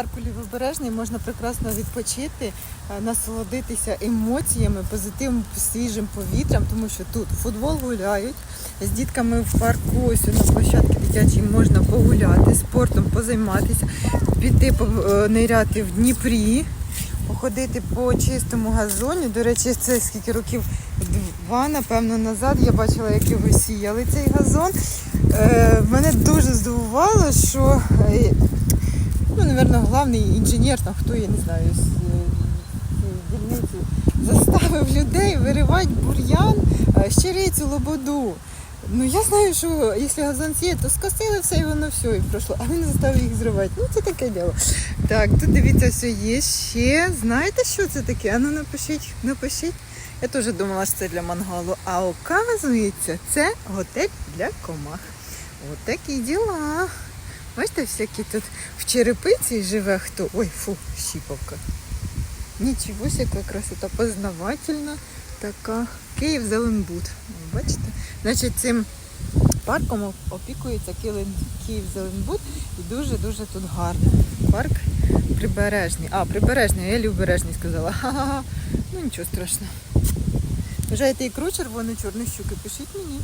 парку Лівобережний можна прекрасно відпочити, е, насолодитися емоціями, позитивним свіжим повітрям, тому що тут футбол гуляють. З дітками в парку ось на площадці дитячій можна погуляти, спортом позайматися, піти ниряти в Дніпрі, походити по чистому газоні. До речі, це скільки років два, напевно, назад я бачила, як його сіяли цей газон. Е, мене дуже здивувало, ну, напевно, головний інженер, там хто я не знаю, з е, дільниці заставив людей виривати бур'ян, е, щирицю, лободу. Ну я знаю, що якщо газон сіє, то скосили все і воно все і пройшло, а він заставив їх зривати. Ну це таке діло. Так, тут дивіться, все є ще. Знаєте, що це таке? Ану напишіть, напишіть. Я теж думала, що це для мангалу. А оказується, це готель для комах. От такі діла. Бачите, всякі тут в черепиці живе хто. Ой, фу, щіпавка. Нічого, яка красота познавательна така. Київ Зеленбуд. Бачите? Значить, цим парком опікується Київ Зеленбуд і дуже-дуже тут гарно. Парк прибережний. А, прибережний, я лівбережний сказала. Ха-ха-ха. Ну нічого страшного. Бажаєте ікру червону, чорну щуки, пишіть мені.